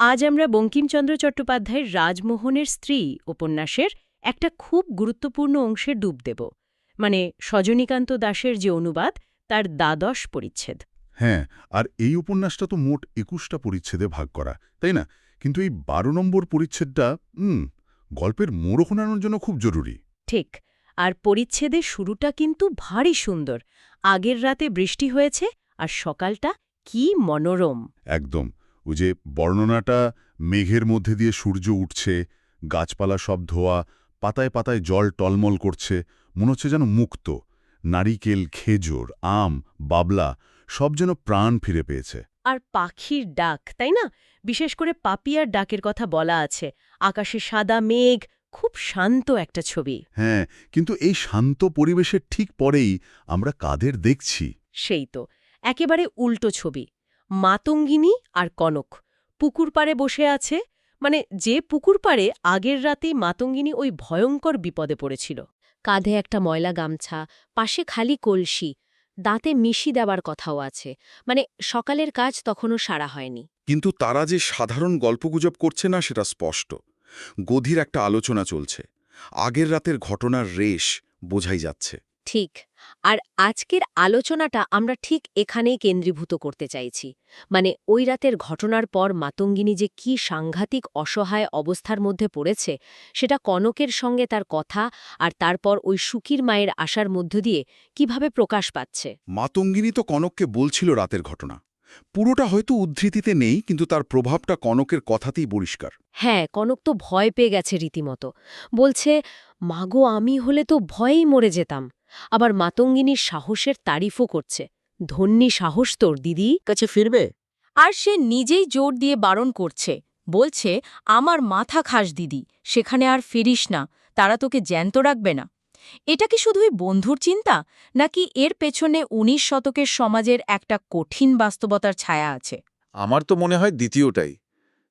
আজ আমরা বঙ্কিমচন্দ্র চট্টোপাধ্যায়ের রাজমোহনের স্ত্রী উপন্যাসের একটা খুব গুরুত্বপূর্ণ অংশে ডুব দেব। মানে সজনীকান্ত দাসের যে অনুবাদ তার দ্বাদশ পরিচ্ছেদ। হ্যাঁ আর এই উপন্যাসটা তো মোট একুশটা পরিচ্ছেদে ভাগ করা তাই না? কিন্তু এই বারো নম্বর পরিচ্ছেদটা হুম গল্পের মোড় খোনানোর জন্য খুব জরুরি। ঠিক আর পরিচ্ছেদের শুরুটা কিন্তু ভারী সুন্দর। আগের রাতে বৃষ্টি হয়েছে আর সকালটা কি মনোরম। একদম ওই যে বর্ণনাটা মেঘের মধ্যে দিয়ে সূর্য উঠছে গাছপালা সব ধোয়া পাতায় পাতায় জল টলমল করছে মনে হচ্ছে যেন মুক্ত। নারিকেল খেজুর আম বাবলা সব যেন প্রাণ ফিরে পেয়েছে। আর পাখির ডাক তাই না? বিশেষ করে পাপিয়ার ডাকের কথা বলা আছে। আকাশে সাদা মেঘ খুব শান্ত একটা ছবি। হ্যাঁ কিন্তু এই শান্ত পরিবেশের ঠিক পরেই আমরা কাদের দেখছি? সেই তো একেবারে উল্টো ছবি। মাতঙ্গিনী আর কনক। পুকুর পাড়ে বসে আছে মানে যে পুকুর পাড়ে আগের রাতেই মাতঙ্গিনী ওই ভয়ঙ্কর বিপদে পড়েছিল। কাঁধে একটা ময়লা গামছা, পাশে খালি কলসি, দাঁতে মিশি দেবার কথাও আছে মানে সকালের কাজ তখনও সারা হয়নি। কিন্তু তারা যে সাধারণ গল্পগুজব করছে না সেটা স্পষ্ট। গধীর একটা আলোচনা চলছে। আগের রাতের ঘটনার রেশ বোঝাই যাচ্ছে। ঠিক। আর আজকের আলোচনাটা আমরা ঠিক এখানেই কেন্দ্রীভূত করতে চাইছি। মানে ওই রাতের ঘটনার পর মাতঙ্গিনী যে কি সাংঘাতিক অসহায় অবস্থার মধ্যে পড়েছে সেটা কনকের সঙ্গে তার কথা আর তারপর ওই সুকির মায়ের আশার মধ্য দিয়ে কীভাবে প্রকাশ পাচ্ছে? মাতঙ্গিনী তো কনককে বলছিল রাতের ঘটনা। পুরোটা হয়তো উদ্ধৃতিতে নেই কিন্তু তার প্রভাবটা কনকের কথাতেই পরিষ্কার। হ্যাঁ কনক তো ভয় পেয়ে গেছে রীতিমতো। বলছে মাগো আমি হলে তো ভয়েই মরে যেতাম। আবার মাতঙ্গিনীর সাহসের তারিফও করছে। ধন্যী সাহস তোর দিদি। কাছে ফিরবে? আর সে নিজেই জোর দিয়ে বারণ করছে। বলছে আমার মাথা খাস দিদি সেখানে আর ফিরিস না তারা তোকে জ্যান্ত রাখবে না। এটা কি শুধুই বন্ধুর চিন্তা নাকি এর পেছনে উনিশ শতকের সমাজের একটা কঠিন বাস্তবতার ছায়া আছে? আমার তো মনে হয় দ্বিতীয়টাই।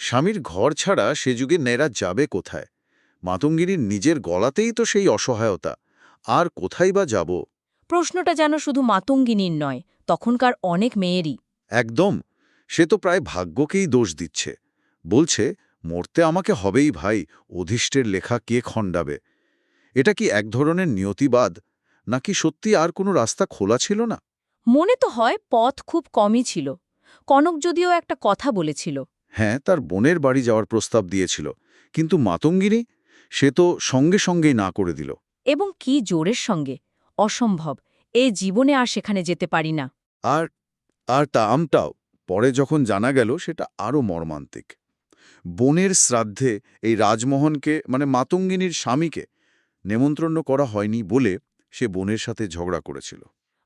স্বামীর ঘর ছাড়া সে যুগে নেরা যাবে কোথায়? মাতঙ্গিনীর নিজের গলাতেই তো সেই অসহায়তা। আর কোথায় বা যাব? প্রশ্নটা যেন শুধু মাতঙ্গিনীর নয় তখনকার অনেক মেয়েরই। একদম। সে তো প্রায় ভাগ্যকেই দোষ দিচ্ছে। বলছে মরতে আমাকে হবেই ভাই অধিষ্ঠের লেখা কে খণ্ডাবে? এটা কি এক ধরনের নিয়তিবাদ? নাকি সত্যি আর কোনো রাস্তা খোলা ছিল না? মনে তো হয় পথ খুব কমই ছিল। কনক যদিও একটা কথা বলেছিল। হ্যাঁ তার বোনের বাড়ি যাওয়ার প্রস্তাব দিয়েছিল। কিন্তু মাতঙ্গিনী সে তো সঙ্গে সঙ্গেই না করে দিল। এবং কি জোরের সঙ্গে? অসম্ভব এ জীবনে আর সেখানে যেতে পারি না। আর আর তা আমটাও পরে যখন জানা গেল সেটা আরও মর্মান্তিক। বোনের শ্রাদ্ধে এই রাজমোহনকে মানে মাতঙ্গিনীর স্বামীকে নেমন্ত্রণ করা হয়নি বলে সে বোনের সাথে ঝগড়া করেছিল।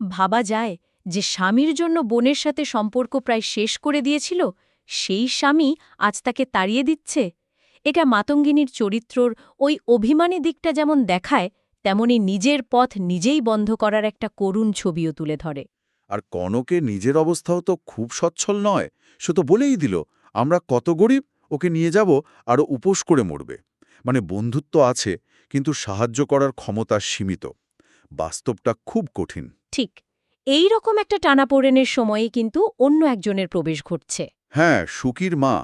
ভাবা যায় যে স্বামীর জন্য বোনের সাথে সম্পর্ক প্রায় শেষ করে দিয়েছিল সেই স্বামী আজ তাকে তাড়িয়ে দিচ্ছে। এটা মাতঙ্গিনীর চরিত্রর ওই অভিমানী দিকটা যেমন দেখায় তেমনি নিজের পথ নিজেই বন্ধ করার একটা করুণ ছবিও তুলে ধরে। আর কনকে নিজের অবস্থাও তো খুব সচ্ছল নয় সে তো বলেই দিল আমরা কত গরিব ওকে নিয়ে যাব আরও উপোস করে মরবে। মানে বন্ধুত্ব আছে কিন্তু সাহায্য করার ক্ষমতা সীমিত। বাস্তবটা খুব কঠিন। ঠিক এই রকম একটা টানাপোড়েনের সময়ে কিন্তু অন্য একজনের প্রবেশ ঘটছে। হ্যাঁ সুকির মা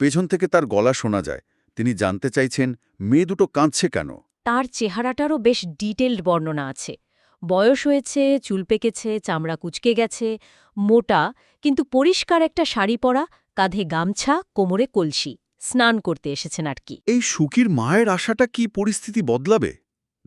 পেছন থেকে তার গলা শোনা যায়। তিনি জানতে চাইছেন মেয়ে দুটো কাঁদছে কেন? তার চেহারাটারও বেশ ডিটেলড বর্ণনা আছে। বয়স হয়েছে চুল পেকেছে চামড়া কুচকে গেছে মোটা কিন্তু পরিষ্কার একটা শাড়ি পরা কাঁধে গামছা কোমরে কলসি। স্নান করতে এসেছেন আর কি। এই সুকির মায়ের আশাটা কি পরিস্থিতি বদলাবে?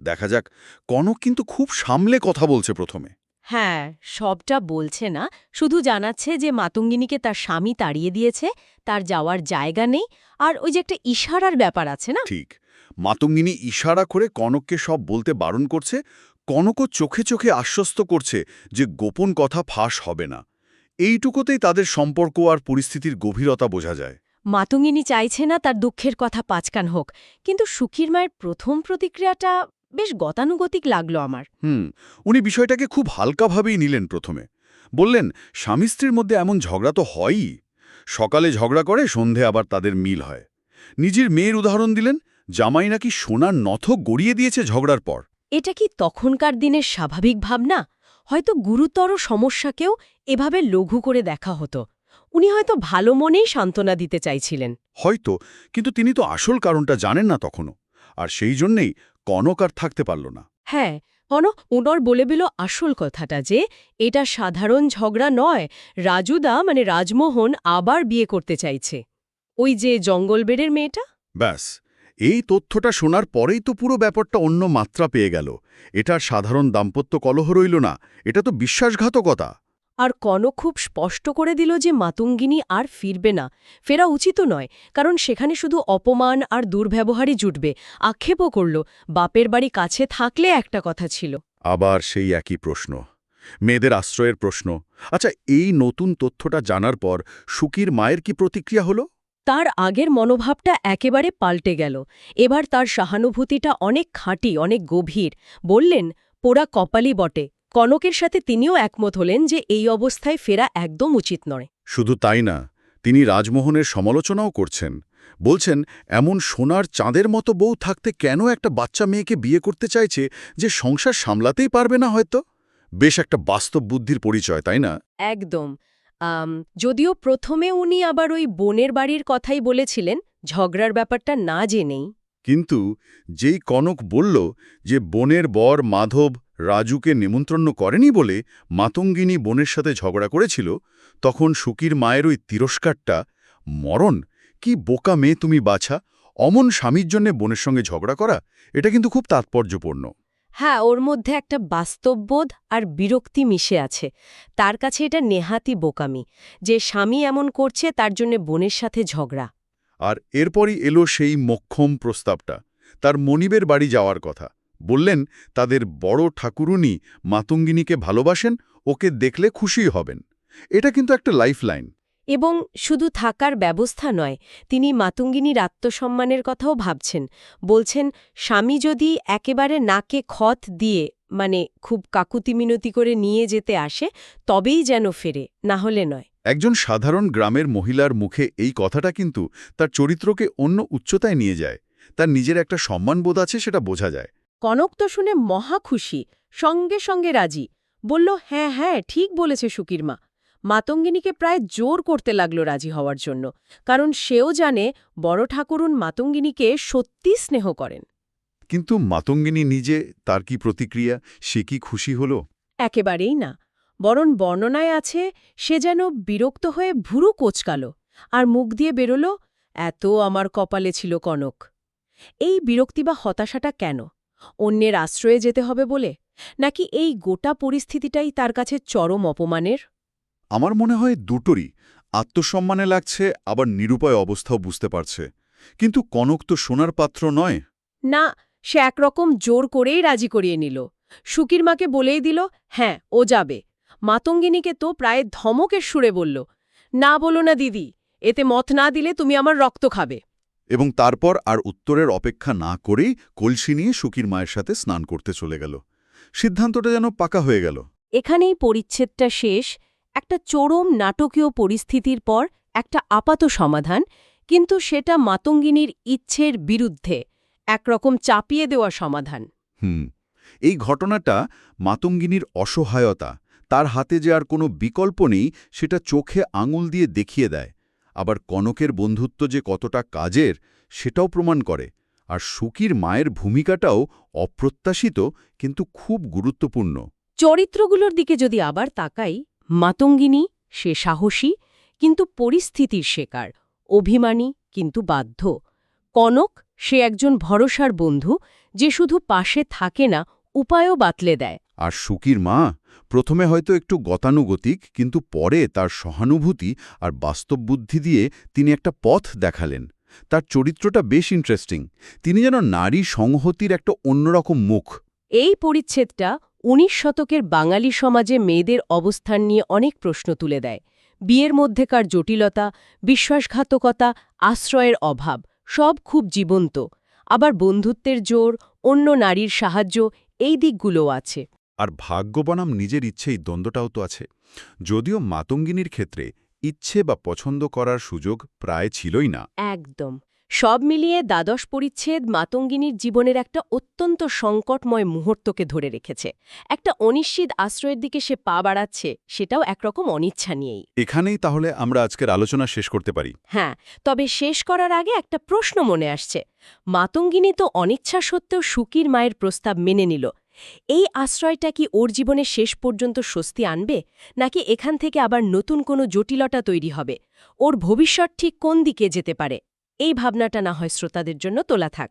দেখা যাক কনক কিন্তু খুব সামলে কথা বলছে প্রথমে। হ্যাঁ সবটা বলছে না শুধু জানাচ্ছে যে মাতঙ্গিনীকে তার স্বামী তাড়িয়ে দিয়েছে তার যাওয়ার জায়গা নেই আর ওই যে একটা ইশারার ব্যাপার আছে না? ঠিক। মাতঙ্গিনী ইশারা করে কনককে সব বলতে বারণ করছে কনকও চোখে চোখে আশ্বস্ত করছে যে গোপন কথা ফাঁস হবে না। এইটুকুতেই তাদের সম্পর্ক আর পরিস্থিতির গভীরতা বোঝা যায়। মাতঙ্গিনী চাইছে না তার দুঃখের কথা পাঁচকান হোক কিন্তু সুখীর মায়ের প্রথম প্রতিক্রিয়াটা বেশ গতানুগতিক লাগল আমার। হুম উনি বিষয়টাকে খুব হালকাভাবেই নিলেন প্রথমে। বললেন স্বামী স্ত্রীর মধ্যে এমন ঝগড়া তো হয়ই। সকালে ঝগড়া করে সন্ধে আবার তাদের মিল হয়। নিজের মেয়ের উদাহরণ দিলেন জামাই নাকি সোনার নথ গড়িয়ে দিয়েছে ঝগড়ার পর। এটা কি তখনকার দিনের স্বাভাবিক ভাবনা? হয়তো গুরুতর সমস্যাকেও এভাবে লঘু করে দেখা হতো। উনি হয়তো ভালো মনেই সান্ত্বনা দিতে চাইছিলেন। হয়তো কিন্তু তিনি তো আসল কারণটা জানেন না তখনও। আর সেই জন্যেই কনক আর থাকতে পারল না। হ্যাঁ অন উনর বলে বিল আসল কথাটা যে এটা সাধারণ ঝগড়া নয়। রাজুদা মানে রাজমোহন আবার বিয়ে করতে চাইছে। ওই যে জঙ্গলবেড়ের মেয়েটা? ব্যাস। এই তথ্যটা শোনার পরেই তো পুরো ব্যাপারটা অন্য মাত্রা পেয়ে গেল। এটা সাধারণ দাম্পত্য কলহ রইল না। এটা তো বিশ্বাসঘাতকতা। আর কনক খুব স্পষ্ট করে দিল যে মাতুঙ্গিনী আর ফিরবে না। ফেরা উচিত নয় কারণ সেখানে শুধু অপমান আর দুর্ব্যবহারই জুটবে। আক্ষেপও করল বাপের বাড়ি কাছে থাকলে একটা কথা ছিল। আবার সেই একই প্রশ্ন। মেয়েদের আশ্রয়ের প্রশ্ন। আচ্ছা এই নতুন তথ্যটা জানার পর সুকির মায়ের কি প্রতিক্রিয়া হলো? তার আগের মনোভাবটা একেবারে পাল্টে গেল। এবার তার সহানুভূতিটা অনেক খাঁটি অনেক গভীর। বললেন পোড়া কপালই বটে। কনকের সাথে তিনিও একমত হলেন যে এই অবস্থায় ফেরা একদম উচিত নয়। শুধু তাই না তিনি রাজমোহনের সমালোচনাও করছেন। বলছেন এমন সোনার চাঁদের মতো বউ থাকতে কেন একটা বাচ্চা মেয়েকে বিয়ে করতে চাইছে যে সংসার সামলাতেই পারবে না হয়তো? বেশ একটা বাস্তব বুদ্ধির পরিচয় তাই না? একদম। যদিও প্রথমে উনি আবার ওই বোনের বাড়ির কথাই বলেছিলেন, ঝগড়ার ব্যাপারটা না জেনেই। কিন্তু যেই কনক বলল যে বনের বর মাধব রাজুকে নিমন্ত্রণ করেনি বলে মাতঙ্গিনী বোনের সাথে ঝগড়া করেছিল, তখন সুকির মায়ের ওই তিরস্কারটা, মরণ, কি বোকা মেয়ে তুমি বাছা, অমন স্বামীর জন্যে বোনের সঙ্গে ঝগড়া করা, এটা কিন্তু খুব তাৎপর্যপূর্ণ। হ্যাঁ ওর মধ্যে একটা বাস্তববোধ আর বিরক্তি মিশে আছে। তার কাছে এটা নেহাতি বোকামি। যে স্বামী এমন করছে, তার জন্য বোনের সাথে ঝগড়া। আর এরপরই এলো সেই মক্ষম প্রস্তাবটা। তার মনিবের বাড়ি যাওয়ার কথা। বললেন, তাদের বড় ঠাকুরুনি মাতঙ্গিনীকে ভালোবাসেন, ওকে দেখলে খুশি হবেন। এটা কিন্তু একটা লাইফলাইন। এবং শুধু থাকার ব্যবস্থা নয় তিনি মাতুঙ্গিনীর আত্মসম্মানের কথাও ভাবছেন। বলছেন স্বামী যদি একেবারে নাকে খত দিয়ে মানে খুব কাকুতি মিনতি করে নিয়ে যেতে আসে তবেই যেন ফেরে না হলে নয়। একজন সাধারণ গ্রামের মহিলার মুখে এই কথাটা কিন্তু তার চরিত্রকে অন্য উচ্চতায় নিয়ে যায়। তার নিজের একটা সম্মানবোধ আছে সেটা বোঝা যায়। কনক তো শুনে মহা খুশি সঙ্গে সঙ্গে রাজি। বলল হ্যাঁ হ্যাঁ ঠিক বলেছে সুকির মা। মাতঙ্গিনীকে প্রায় জোর করতে লাগল রাজি হওয়ার জন্য কারণ সেও জানে বড় ঠাকুরুন মাতঙ্গিনীকে সত্যি স্নেহ করেন। কিন্তু মাতঙ্গিনী নিজে তার কি প্রতিক্রিয়া সে কি খুশি হল? একেবারেই না। বরং বর্ণনায় আছে সে যেন বিরক্ত হয়ে ভুরু কোচকাল আর মুখ দিয়ে বেরোল এত আমার কপালে ছিল কনক। এই বিরক্তি বা হতাশাটা কেন? অন্যের আশ্রয়ে যেতে হবে বলে? নাকি এই গোটা পরিস্থিতিটাই তার কাছে চরম অপমানের? আমার মনে হয় দুটোরই। আত্মসম্মানে লাগছে আবার নিরুপায় অবস্থাও বুঝতে পারছে। কিন্তু কনক তো সোনার পাত্র নয়। না সে একরকম জোর করেই রাজি করিয়ে নিল। সুকির মাকে বলেই দিল হ্যাঁ ও যাবে। মাতঙ্গিনীকে তো প্রায় ধমকের সুরে বলল না বলো না দিদি এতে মত না দিলে তুমি আমার রক্ত খাবে। এবং তারপর আর উত্তরের অপেক্ষা না করেই কলসি নিয়ে সুকির মায়ের সাথে স্নান করতে চলে গেল। সিদ্ধান্তটা যেন পাকা হয়ে গেল। এখানেই পরিচ্ছেদটা শেষ একটা চরম নাটকীয় পরিস্থিতির পর একটা আপাত সমাধান কিন্তু সেটা মাতঙ্গিনীর ইচ্ছের বিরুদ্ধে একরকম চাপিয়ে দেওয়া সমাধান। হুম এই ঘটনাটা মাতঙ্গিনীর অসহায়তা তার হাতে যে আর কোনো বিকল্প নেই সেটা চোখে আঙুল দিয়ে দেখিয়ে দেয়। আবার কনকের বন্ধুত্ব যে কতটা কাজের সেটাও প্রমাণ করে। আর সুকির মায়ের ভূমিকাটাও অপ্রত্যাশিত কিন্তু খুব গুরুত্বপূর্ণ। চরিত্রগুলোর দিকে যদি আবার তাকাই মাতঙ্গিনী সে সাহসী কিন্তু পরিস্থিতির শেকার অভিমানী কিন্তু বাধ্য। কনক সে একজন ভরসার বন্ধু যে শুধু পাশে থাকে না উপায়ও বাতলে দেয়। আর সুকির মা প্রথমে হয়তো একটু গতানুগতিক কিন্তু পরে তার সহানুভূতি আর বাস্তব বুদ্ধি দিয়ে তিনি একটা পথ দেখালেন। তার চরিত্রটা বেশ ইন্টারেস্টিং তিনি যেন নারী সংহতির একটা অন্যরকম মুখ। এই পরিচ্ছেদটা উনিশ শতকের বাঙালি সমাজে মেয়েদের অবস্থান নিয়ে অনেক প্রশ্ন তুলে দেয়। বিয়ের মধ্যেকার জটিলতা বিশ্বাসঘাতকতা আশ্রয়ের অভাব সব খুব জীবন্ত। আবার বন্ধুত্বের জোর অন্য নারীর সাহায্য এই দিকগুলোও আছে। আর ভাগ্য বনাম নিজের ইচ্ছেই দ্বন্দ্বটাও তো আছে। যদিও মাতঙ্গিনীর ক্ষেত্রে ইচ্ছে বা পছন্দ করার সুযোগ প্রায় ছিলই না। একদম। সব মিলিয়ে দ্বাদশ পরিচ্ছেদ মাতঙ্গিনীর জীবনের একটা অত্যন্ত সংকটময় মুহূর্তকে ধরে রেখেছে। একটা অনিশ্চিত আশ্রয়ের দিকে সে পা বাড়াচ্ছে সেটাও একরকম অনিচ্ছা নিয়েই। এখানেই তাহলে আমরা আজকের আলোচনা শেষ করতে পারি। হ্যাঁ তবে শেষ করার আগে একটা প্রশ্ন মনে আসছে। মাতঙ্গিনী তো অনিচ্ছা সত্ত্বেও সুকির মায়ের প্রস্তাব মেনে নিল। এই আশ্রয়টা কি ওর জীবনে শেষ পর্যন্ত স্বস্তি আনবে নাকি এখান থেকে আবার নতুন কোনো জটিলতা তৈরি হবে? ওর ভবিষ্যৎ ঠিক কোন দিকে যেতে পারে? এই ভাবনাটা না হয় শ্রোতাদের জন্য তোলা থাক।